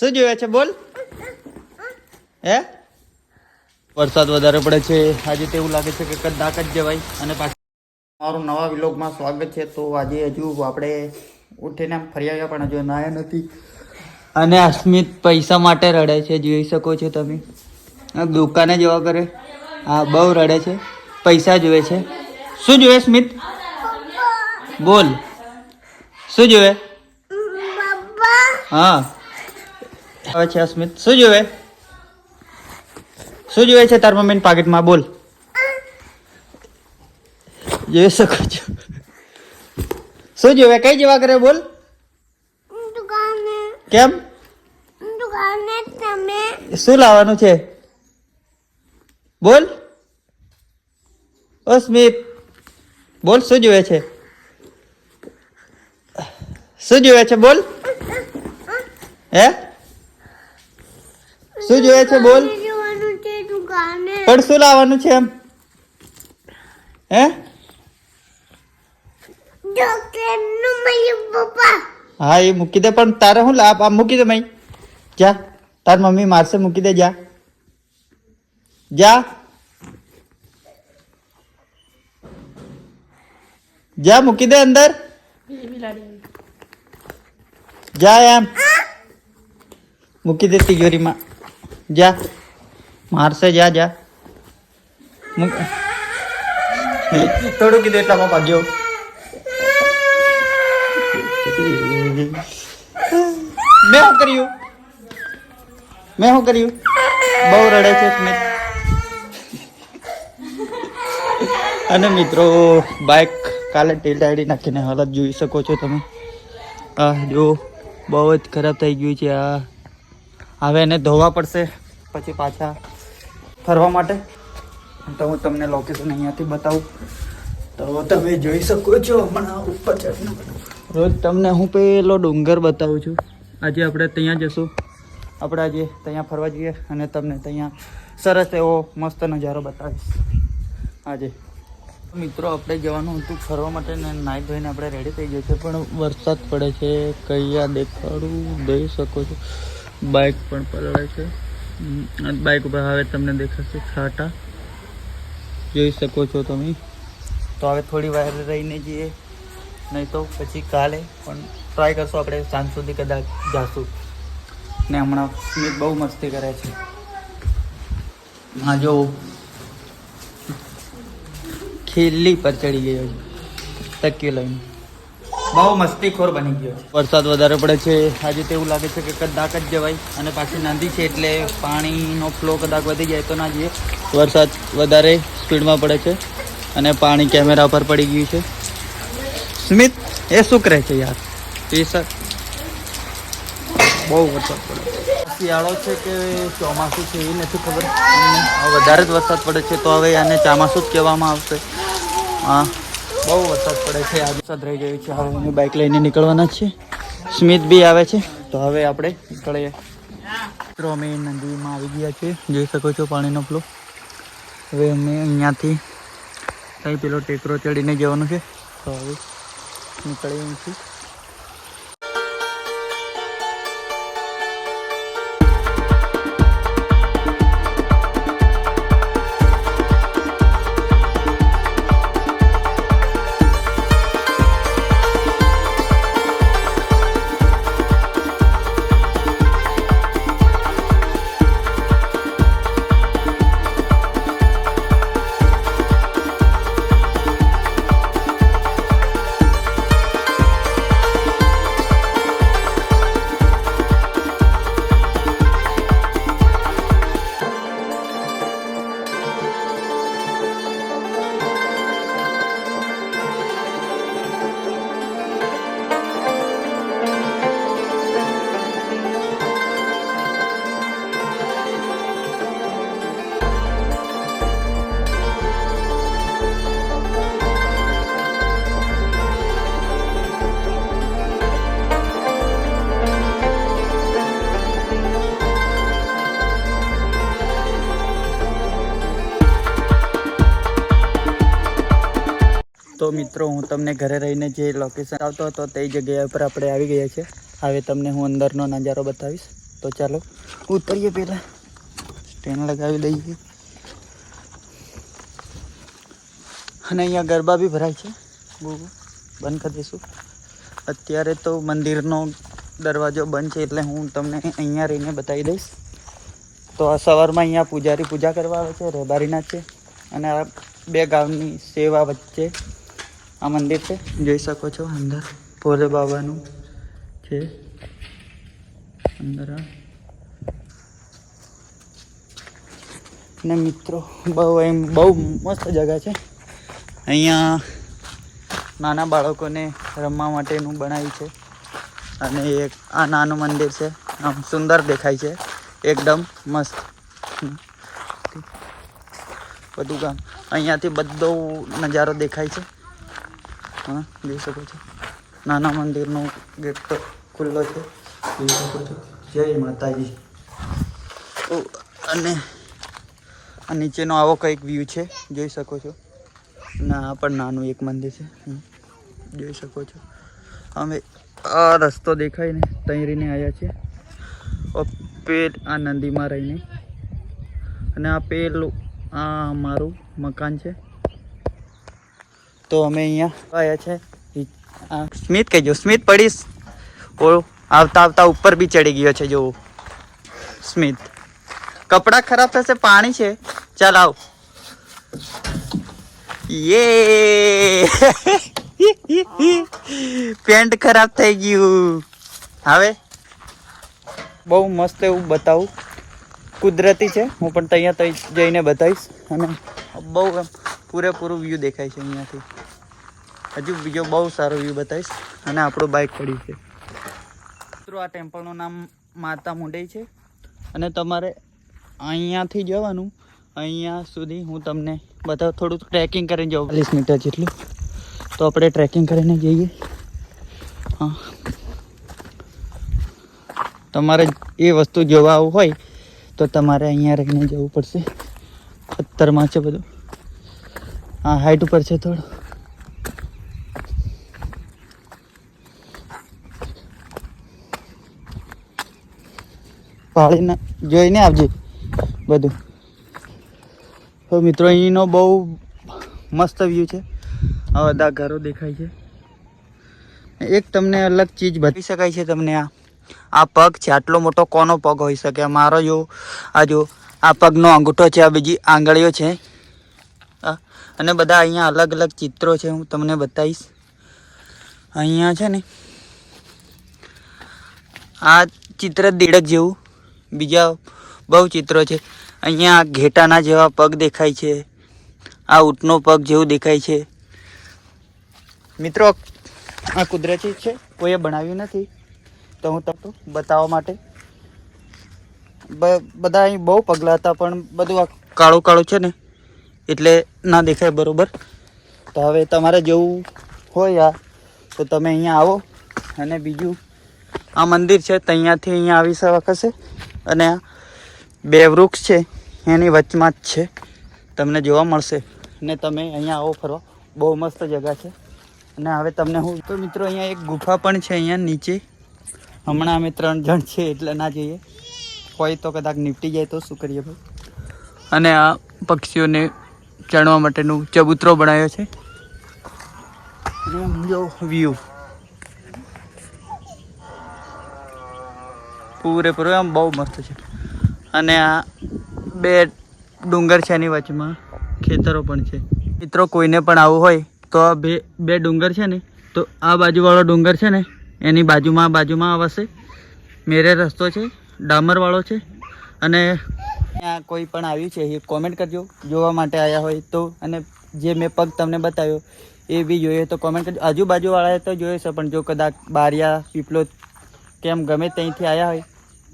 શું જોયે છે બોલ? હે? વરસાદ વધારે પડે છે. આજે તો એવું લાગે છે કે કદાચ જ જવાય. અને પાછું મારું નવા વિલોગમાં સ્વાગત છે. તો આજે હજુ આપણે ઉઠીને આમ ફરી આવ્યા પણ હજુ નાયા નથી. અને અસ્મિત પૈસા માટે રડે છે. જોઈ શકો છો તમે. આ દુકાને જવા કરે. હા બહુ રડે છે. પૈસા જોવે છે. શું જોવે સ્મિત બોલ. શું જોવે? હા. આવે છે અસ્મિત. શું જોવે? શું જોવે છે તાર મમ્મીના પાકેટમાં? બોલ. જોઈ શકો છો. શું જોવે? કઈ જવા કરે? બોલ. દુકાને. કેમ? દુકાને તમે શું લાવવાનું છે? બોલ. ઓ સ્મિત બોલ શું જોવે છે? શું જોવે છે? બોલ. હે? શું જોઈએ છે બોલ? પણ શું લાવવાનું છે એમ? હે? હા એ મૂકી દે પણ તારે શું લાભ આ મૂકી દે મઈ જા તાર મમ્મી મારશે મૂકી દે જા. જા. જા મૂકી દે અંદર. જા એમ. મૂકી દે તિજોરીમાં. જા. મારશે, જા જા. થોડું કીધું એટલા પાપા જો. મેં શું કર્યું? મેં શું કર્યું? બહુ રડે છે સ્મિત. અને મિત્રો બાઇક કાલે ટેલ ટાઈડી નાખીને હાલત જોઈ શકો છો તમે. આ જો બહુ જ ખરાબ થઈ ગયું છે. આ હવે એને ધોવા પડશે. પછી પાછા ફરવા માટે. તો હું તમને લોકેશન અહીંયાથી બતાવું. તો તમે જોઈ શકો છો હમણાં ઉપર ચડીને રોજ તમને હું પેલો ડુંગર બતાવું છું. આજે આપણે ત્યાં જશું. આપણે આજે ત્યાં ફરવા જઈએ અને તમને ત્યાં સરસ એવો મસ્ત નજારો બતાવીશ. આજે. મિત્રો, આપણે જવાનું હતું ફરવા માટે ને નાઈ ધોઈને આપણે રેડી થઈ જશે પણ વરસાદ પડે છે. કયા દેખાડું? દઈ શકો છો. બાઇક પણ પલળે છે. બાઇક ઉપર હવે તમને દેખાશે છાટા જોઈ શકો છો તમે. તો હવે થોડી વાર રહીને જઈએ. નહીં તો પછી કાલે પણ ટ્રાય કરશું આપણે સાંજ સુધી કદાચ જાશું. ને હમણાં સ્મિત બહુ મસ્તી કરે છે. હા, જો. ખીલ્લી પર ચડી ગયો છે. તકીઓ લઈને. બહુ મસ્તીખોર બની ગયો છે. વરસાદ વધારે પડે છે. આજે તો એવું લાગે છે કે કદાચ જ જવાય અને પાછી નદી છે એટલે પાણીનો ફ્લો કદાચ વધી જાય તો ના જઈએ. વરસાદ વધારે સ્પીડમાં પડે છે અને પાણી કેમેરા પર પડી ગયું છે. સ્મિત, એ શું કરે છે યાર? એ સર બહુ વરસાદ પડે શિયાળો છે કે ચોમાસું છે એ નથી ખબર. વધારે જ વરસાદ પડે છે તો હવે આને ચોમાસું જ કહેવામાં આવશે. હા. બહુ વરસાદ પડે છે, આજે વરસાદ રહી ગયો છે. હવે અમે બાઇક લઈને નીકળવાના છે સ્મિત બી આવે છે. તો હવે આપણે નીકળીએ. મિત્રો, અમે નદીમાં આવી ગયા છીએ. જોઈ શકો છો પાણીનો ફ્લો હવે અમે અહીંયાથી કંઈ પેલો ટેકરો ચડીને જવાનું છે. તો હવે નીકળીએ અહીંથી. તો મિત્રો, હું તમને ઘરે રહીને જે લોકેશન આવતો હતો તે જગ્યા ઉપર આપણે આવી ગયા છે હવે તમને હું અંદરનો નજારો બતાવીશ. તો ચાલો, ઉતરીએ પહેલાં. સ્ટેન્ડ લગાવી દઈએ. અને અહીંયા ગરબા બી ભરાય છે. બહુ બંધ કરી દઈશું. અત્યારે તો મંદિરનો દરવાજો બંધ છે એટલે હું તમને અહીંયા રહીને બતાવી દઈશ. તો આ સવારમાં અહીંયા પૂજારી પૂજા કરવા આવે છે રેબારીના છે. અને આ બે ગામની સેવા વચ્ચે આ મંદિર છે? જોઈ શકો છો અંદર ભોલે બાબાનું છે. અંદર ને મિત્રો, બહુ એમ બહુ મસ્ત જગા છે. અહીંયા નાના બાળકોને રમવા માટેનું બનાવ્યું છે. અને એક આ નાનું મંદિર છે. આમ સુંદર દેખાય છે. એકદમ મસ્ત. બધું ગામ. અહીંયાથી બધો નજારો દેખાય છે. હા, જોઈ શકો છો. નાના મંદિરનો ગેટ તો ખુલ્લો છે. જોઈ શકો છો. જય માતાજી. અને આ નીચેનો આવો કંઈક વ્યૂ છે. જોઈ શકો છો. ના, આ પણ નાનું એક મંદિર છે. જોઈ શકો છો. અમે આ રસ્તો દેખાય ને ત્યાં રહીને આવ્યા છીએ. પેલ આ નદીમાં રહીને. અને આ પેલું, આ મારું મકાન છે. તો અમે અહીંયા આવ્યા છે. સ્મિત કહેજો સ્મિત પડીશ. ઓ આવતા આવતા ઉપર બી ચડી ગયો છે જોવો સ્મિત. કપડાં ખરાબ થશે, પાણી છે. ચાલ આવ. યે. પેન્ટ ખરાબ થઈ ગયું. હવે? બહુ મસ્ત એવું બતાવું. કુદરતી છે. હું પણ ત્યાં તઈ જઈને બતાવીશ. અને બહુ એમ પૂરેપૂરું વ્યૂ દેખાય છે અહીંયાથી. હજુ બીજો બહુ સારો વ્યૂ બતાવીશ. અને આપણું બાઇક પડ્યું છે. મિત્રો, આ ટેમ્પલનું નામ માતા મુંડઈ છે. અને તમારે અહીંયાથી જવાનું, અહીંયા સુધી હું તમને બધા થોડું ટ્રેકિંગ કરીને જાઉં ચાલીસ મીટર જેટલું. તો આપણે ટ્રેકિંગ કરીને જઈએ. હા. તમારે એ વસ્તુ જોવા આવવું હોય તો તમારે અહીંયા રહીને જવું પડશે. પથ્થરમાં છે બધું. હા હાઈટ ઉપર છે થોડું. પાળીને જોઈને આવજે બધું. તો મિત્રો, અહીંનો બહુ મસ્ત વ્યૂ છે. આ બધા ઘરો દેખાય છે. એક તમને અલગ ચીજ બતાવી શકાય છે તમને આ. આ પગ છે, આટલો મોટો કોનો પગ હોઈ શકે? મારો જો, આ જો, આ પગનો અંગૂઠો છે, આ બીજી આંગળીઓ છે. અને બધા અહીંયા અલગ અલગ ચિત્રો છે, હું તમને બતાવીશ. અહીંયા છે ને, આ ચિત્ર દીડક જેવું, બીજા બહુ ચિત્રો છે. અહીંયા ઘેટાના જેવા પગ દેખાય છે, આ ઊંટનો પગ જેવું દેખાય છે. મિત્રો, આ કુદરતી છે, કોઈએ બનાવ્યું નથી, તો હું તમને બતાવવા માટે. બધા અહીં બહુ પગલા હતા, પણ બધું આ કાળું કાળું છે ને એટલે ના દેખાય બરાબર. તો હવે તમારે જેવું હોય આ, તો તમે અહીંયા આવો અને બીજું આ મંદિર છે અહીંયાથી અહીંયા આવી શકશે અને આ બે વૃક્ષ છે, એની વચમાં જ છે. તમને જોવા મળશે. ને તમે અહીંયા આવો ફરવા. બહુ મસ્ત જગા છે. અને હવે તમને હું, તો મિત્રો અહીંયા એક ગુફા પણ છે, અહીંયા નીચે. હમણાં અમે ત્રણ જણ છે એટલે ના જઈએ. હોય તો કદાચ નીપટી જાય તો શું કરીએ ભાઈ? અને આ પક્ષીઓને ચણવા માટેનું ચબૂતરો બનાવ્યો છે. વ્યૂ પૂરેપૂરો આમ બહુ મસ્ત છે. અને આ બે ડુંગર છે એની વચમાં ખેતરો પણ છે. મિત્રો કોઈને પણ આવું હોય તો આ બે બે ડુંગર છે ને તો આ બાજુવાળો ડુંગર છે ને એની બાજુમાં બાજુમાં આવશે. મેરે રસ્તો છે ડામરવાળો છે. અને ત્યાં કોઈ પણ આવ્યું છે એ કોમેન્ટ કરજો. જોવા માટે આવ્યા હોય તો. અને જે મેં પગ તમને બતાવ્યો એ બી જોઈએ તો કોમેન્ટ કરજો. આજુબાજુવાળાએ તો જોયો છે પણ જો કદાચ બારિયા, પીપલો કેમ ગમે ત્યાંથી આવ્યા હોય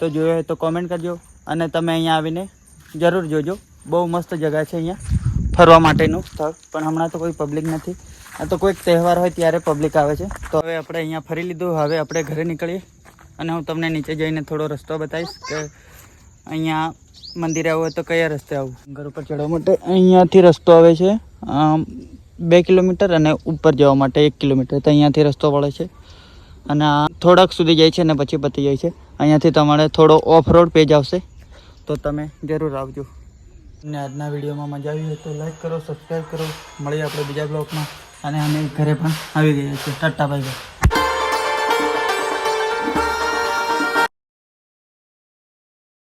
તો જોયો હોય તો કોમેન્ટ કરજો. અને તમે અહીંયા આવીને જરૂર જોજો. બહુ મસ્ત જગા છે અહીંયા. ફરવા માટેનું સ્થળ. પણ હમણાં તો કોઈ પબ્લિક નથી. આ તો કોઈક તહેવાર હોય ત્યારે પબ્લિક આવે છે. તો હવે આપણે અહીંયા ફરી લીધું. હવે આપણે ઘરે નીકળીએ. અને હું તમને નીચે જઈને થોડો રસ્તો બતાવીશ કે અહીંયા મંદિરે આવવું હોય તો કયા રસ્તે આવવું ઘર ઉપર ચડવા માટે અહીંયાથી રસ્તો આવે છે બે કિલોમીટર અને ઉપર જવા માટે એક કિલોમીટર. તો અહીંયાથી રસ્તો પડે છે અને આ થોડાક સુધી જાય છે અને પછી પતી જાય છે. અહીંયાથી તમારે થોડો ઓફ રોડ પેજ આવશે, તો તમે જરૂર આવજો. અને આજના વિડીયોમાં મજા આવી હોય તો લાઈક કરો સબસ્ક્રાઈબ કરો. મળીએ આપણે બીજા બ્લોગમાં અને અમે ઘરે પણ આવી ગયા છીએ. ટાટા ભાઈ બાય